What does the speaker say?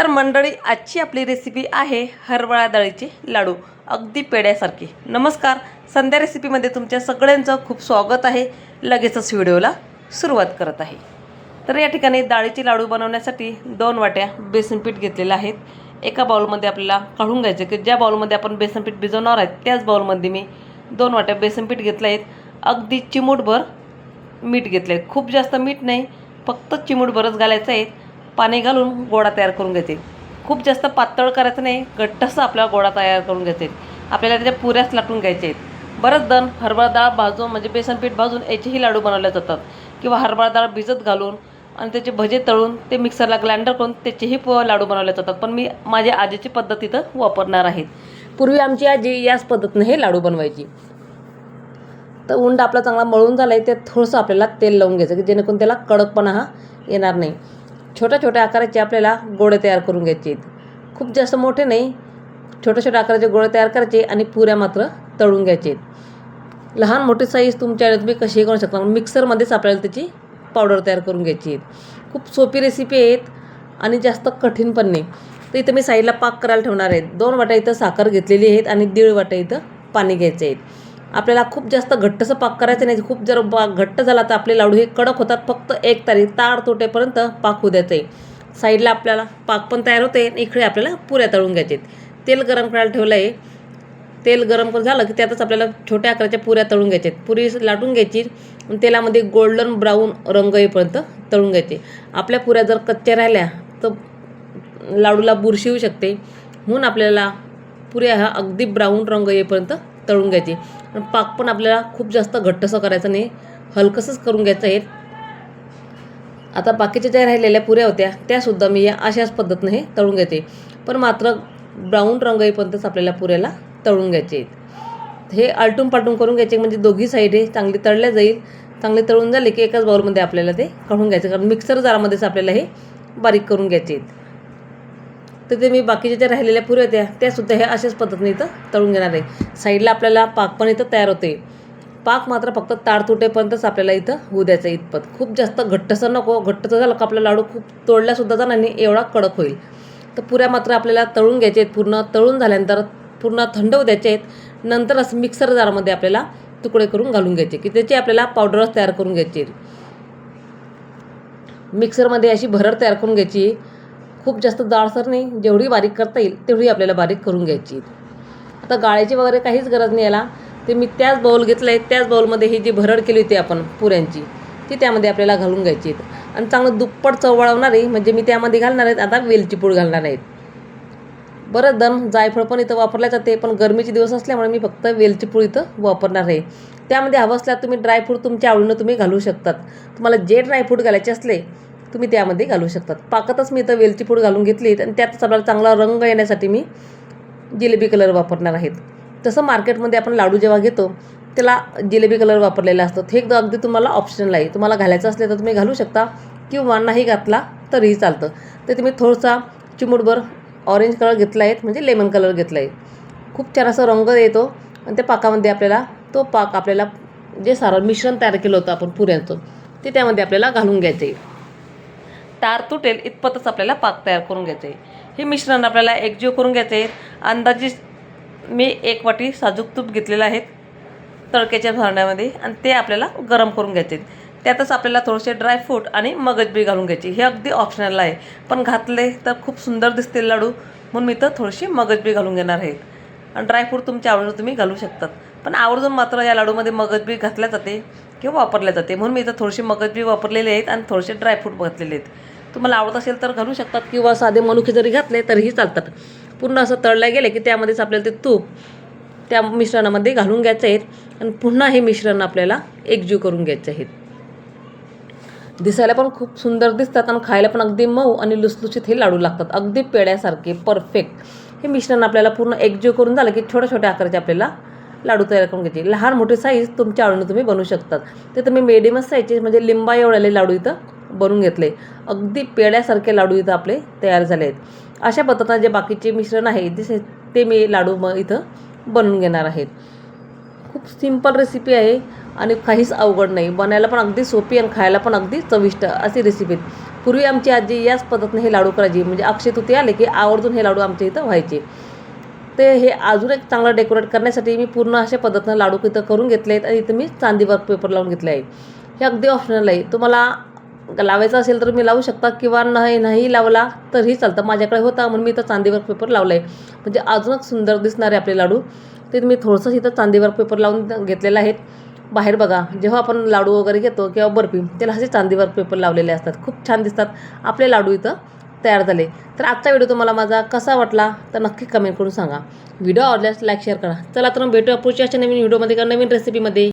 तर मंडळी आजची आपली रेसिपी आहे हरभरा डाळीचे लाडू. अगदी पेड्यासारखे नमस्कार. संध्या रेसिपीमध्ये तुमच्या सगळ्यांचं खूप स्वागत आहे. लगेचच व्हिडिओला सुरुवात करत आहे. तर या ठिकाणी डाळीचे लाडू बनवण्यासाठी दोन वाट्या बेसन पीठ घेतलेलं आहेत एका बाउलमध्ये आपल्याला काढून घ्यायचं की ज्या बाउलमध्ये आपण बेसन पीठ भिजवणार आहेत त्याच बाउलमध्ये मी दोन वाट्या बेसन पीठ घेतलं आहेत अगदी चिमूटभर मीठ घेतलं आहे खूप जास्त मीठ नाही फक्त चिमूटभरच घालायचं आहे. पाणी घालून गोळा तयार करून घेते. खूप जास्त पातळ करायचं नाही घट्टसं आपल्याला गोळा तयार करून घेते. आपल्याला त्याच्या पुऱ्याच लाटून घ्यायचे आहेत. बरंच जण हरभरा डाळ भाजून म्हणजे बेसन पीठ भाजून याचेही लाडू बनवले जातात. किंवा हरभरा डाळ भिजत घालून आणि त्याचे भजे तळून ते मिक्सरला ग्राइंडर करून त्याचेही प लाडू बनवले जातात. पण मी माझ्या आजीची पद्धत इथं वापरणार आहेत पूर्वी आमची आजी याच पद्धतीने हे लाडू बनवायची. तर उंड आपला चांगला मळून झाला आहे ते थोडंसं आपल्याला तेल लावून घ्यायचं की जेणेकरून त्याला कडकपणा हा येणार नाही. छोट्या छोट्या आकाराचे आपल्याला गोळे तयार करून घ्यायचे आहेत. खूप जास्त मोठे नाही छोट्या छोट्या आकाराचे गोळे तयार करायचे आणि पुऱ्या मात्र तळून घ्यायचे आहेत. लहान मोठी साईज तुमच्या तुम्ही कशीही करू शकता मिक्सरमध्येच आपल्याला त्याची पावडर तयार करून घ्यायची आहेत. खूप सोपी रेसिपी आहेत आणि जास्त कठीण पण नाही. तर इथं मी साईडला पाक करायला ठेवणार आहेत दोन वाट्या इथं साखर घेतलेली आहेत आणि दीड वाट्या इथं पाणी घ्यायचे आहेत आपल्याला खूप जास्त घट्टसं पाक करायचं नाही. खूप जर बा घट्ट झाला तर आपले लाडू हे कडक होतात. फक्त एक तारीख ताड तुटेपर्यंत पाक होऊ द्यायचं आहे साईडला आपल्याला पाक पण तयार होते आणि इकडे आपल्याला पुऱ्या तळून घ्यायचे आहेत. तेल गरम करायला ठेवलं आहे तेल गरम करून झालं की त्यातच आपल्याला छोट्या आकाराच्या पुऱ्या तळून घ्यायच्या आहेत. पुरी लाटून घ्यायची तेलामध्ये गोल्डन ब्राऊन रंग येईपर्यंत तळून घ्यायचे. आपल्या पुऱ्या जर कच्च्या राहिल्या तर लाडूला बुरशी होऊ शकते. म्हणून आपल्याला पुऱ्या हा अगदी ब्राऊन रंग येईपर्यंत तळून घ्यायची. पण पाक पण आपल्याला खूप जास्त घट्टसं करायचं नाही. हलकंसंच करून घ्यायचं आहे. आता बाकीच्या ज्या राहिलेल्या पुऱ्या होत्या त्यासुद्धा मी या अशाच पद्धतीने हे तळून घेते. पण मात्र ब्राऊन रंग येईपर्यंतच आपल्याला पुऱ्याला तळून घ्यायचे आहेत. हे आलटून पालटून करून घ्यायचे म्हणजे दोघी साईड हे चांगली तळल्या जाईल. चांगली तळून झाले की एकाच बाउलमध्ये आपल्याला ते काढून घ्यायचं. कारण मिक्सर जारामध्येच आपल्याला हे बारीक करून घ्यायचे आहेत. तर ते मी बाकीच्या ज्या राहिलेल्या पुऱ्या होत्या त्यासुद्धा हे अशाच पद्धतीने इथं तळून घेणार आहे. साईडला आपल्याला पाक पण इथं तयार होते. पाक मात्र फक्त ताड तुटेपर्यंतच आपल्याला इथं होऊ द्यायचं इतपत. खूप जास्त घट्टसर नको घट्टसर झालं का आपला लाडू खूप तोडल्यासुद्धा जाणार नाही एवढा कडक होईल. तर पुऱ्या मात्र आपल्याला तळून घ्यायचे आहेत पूर्ण तळून झाल्यानंतर पूर्ण थंड होऊ द्यायचे आहेत. नंतरच मिक्सर जारमध्ये आपल्याला तुकडे करून घालून घ्यायचे की त्याची आपल्याला पावडरच तयार करून घ्यायची मिक्सरमध्ये अशी भरड तयार करून घ्यायची खूप जास्त जाडसर नाही. जेवढी बारीक करता येईल तेवढी आपल्याला बारीक करून घ्यायची. आता गाळ्याची वगैरे काहीच गरज नाही याला. ते मी त्याच बाऊल घेतलं आहे त्याच बाऊलमध्ये ही जी भरड केली होती आपण पुऱ्यांची ती त्यामध्ये आपल्याला घालून घ्यायची आणि चांगलं दुप्पट चवळवणार आहे. म्हणजे मी त्यामध्ये घालणार आहेत. आता वेलची पूड घालणार आहेत. बरं दम जायफळ पण इथं वापरल्या जाते पण गरमीचे दिवस असल्यामुळे मी फक्त वेलची पूड इथं वापरणार आहे. त्यामध्ये हवं असल्यास तुम्ही ड्रायफ्रूट तुमच्या आवडीनं तुम्ही घालू शकतात. तुम्हाला जे ड्रायफ्रूट घालायचे असले तुम्ही त्यामध्ये घालू शकतात. पाकातच मी इथं वेलची पूड घालून घेतली आणि त्यातच आपल्याला चांगला रंग येण्यासाठी मी जिलेबी कलर वापरणार आहेत. तसं मार्केटमध्ये आपण लाडू जेव्हा घेतो त्याला जिलेबी कलर वापरलेला असतो. हे एकदा अगदी तुम्हाला ऑप्शनल आहे. तुम्हाला घालायचं असले तर तुम्ही घालू शकता किंवा नाही घातला तरीही चालतं. तर तुम्ही थोडासा चिमूटभर ऑरेंज कलर घेतला आहे म्हणजे लेमन कलर घेतला आहे. खूप छान असा रंग येतो आणि त्या पाकामध्ये आपल्याला तो पाक आपल्याला जे सारं मिश्रण तयार केलं होतं आपण पुऱ्यांचं ते त्यामध्ये आपल्याला घालून घ्यायचं आहे तार तुटेल इतपतच आपल्याला पाक तयार करून घ्यायचं. आहे हे मिश्रण आपल्याला एकजीव करून घ्यायचं. आहे अंदाजे मी एक वाटी साजूक तूप घेतलेलं आहे तडक्याच्या भरण्यामध्ये आणि ते आपल्याला गरम करून घ्यायचे. आहेत त्यातच आपल्याला थोडेसे ड्रायफ्रूट आणि मगजबी घालून घ्यायची. हे अगदी ऑप्शनल आहे. पण घातले तर खूप सुंदर दिसतील लाडू. म्हणून मी तर थोडीशी मगजबी घालून घेणार आहेत आणि ड्रायफ्रूट तुमच्या आवडीनं तुम्ही घालू शकतात. पण आवर्जून मात्र या लाडूमध्ये मगजबी घातल्या जाते किंवा वापरल्या जाते. म्हणून मी इथं थोडीशी मगजबी वापरलेले आहेत आणि थोडेसे ड्रायफ्रूट घातलेले आहेत. तुम्हाला आवडत असेल तर घालू शकतात किंवा साधे मनुके जरी घातले तरीही चालतात. पूर्ण असं तळल्या गेले की त्यामध्येच आपल्याला ते तूप त्या मिश्रणामध्ये घालून घ्यायचं आहेत आणि पुन्हा हे मिश्रण आपल्याला एकजीव करून घ्यायचे आहेत. दिसायला पण खूप सुंदर दिसतात आणि खायला पण अगदी मऊ आणि लुसलुशीत हे लाडू लागतात. अगदी पेड्यासारखे परफेक्ट हे मिश्रण आपल्याला पूर्ण एकजीव करून झालं की छोट्या छोट्या आकाराचे आपल्याला लाडू तयार करून घ्यायचे. लहान मोठे साईज तुमच्या आवडीने तुम्ही बनवू शकतात. ते तुम्ही मिडियमच साईजचे म्हणजे लिंबा एवढ्याले लाडू इथं बनवून घेतले. अगदी पेड्यासारखे लाडू इथं आपले तयार झाले आहेत. अशा पद्धतीनं जे बाकीचे मिश्रण आहे जसे ते मी लाडू मग इथं बनवून घेणार आहेत. खूप सिंपल रेसिपी आहे आणि काहीच अवघड नाही. बनायला पण अगदी सोपी आणि खायला पण अगदी चविष्ट अशी रेसिपी आहेत. पूर्वी आमची आजी याच पद्धतीने हे लाडू करायची. म्हणजे अक्षय तुती आले की आवर्जून हे लाडू आमच्या इथं व्हायचे. ते हे अजून एक चांगलं डेकोरेट करण्यासाठी मी पूर्ण अशा पद्धतीनं लाडू इथं करून घेतले आहेत आणि इथं मी चांदी वर्क पेपर लावून घेतले आहे. हे अगदी ऑप्शनल आहे. तुम्हाला लावायचं असेल तर मी लावू शकता किंवा नाही नाही लावला तरीही चालतं. माझ्याकडे होता म्हणून मी इथं चांदीवर पेपर लावला आहे म्हणजे अजूनच सुंदर दिसणारे आपले लाडू. ते मी थोडंसं इथं चांदीवर पेपर लावून घेतलेलं आहेत. बाहेर बघा जेव्हा आपण लाडू वगैरे घेतो किंवा बर्फी त्याला असे चांदीवर पेपर लावलेले असतात. खूप छान दिसतात. आपले लाडू इथं तयार झाले. तर आजचा व्हिडिओ तुम्हाला माझा कसा वाटला तर नक्की कमेंट करून सांगा. व्हिडिओ आवडल्यास लाईक शेअर करा. चला तर मग भेटूया पुढच्या अशा नवीन व्हिडिओमध्ये किंवा नवीन रेसिपीमध्ये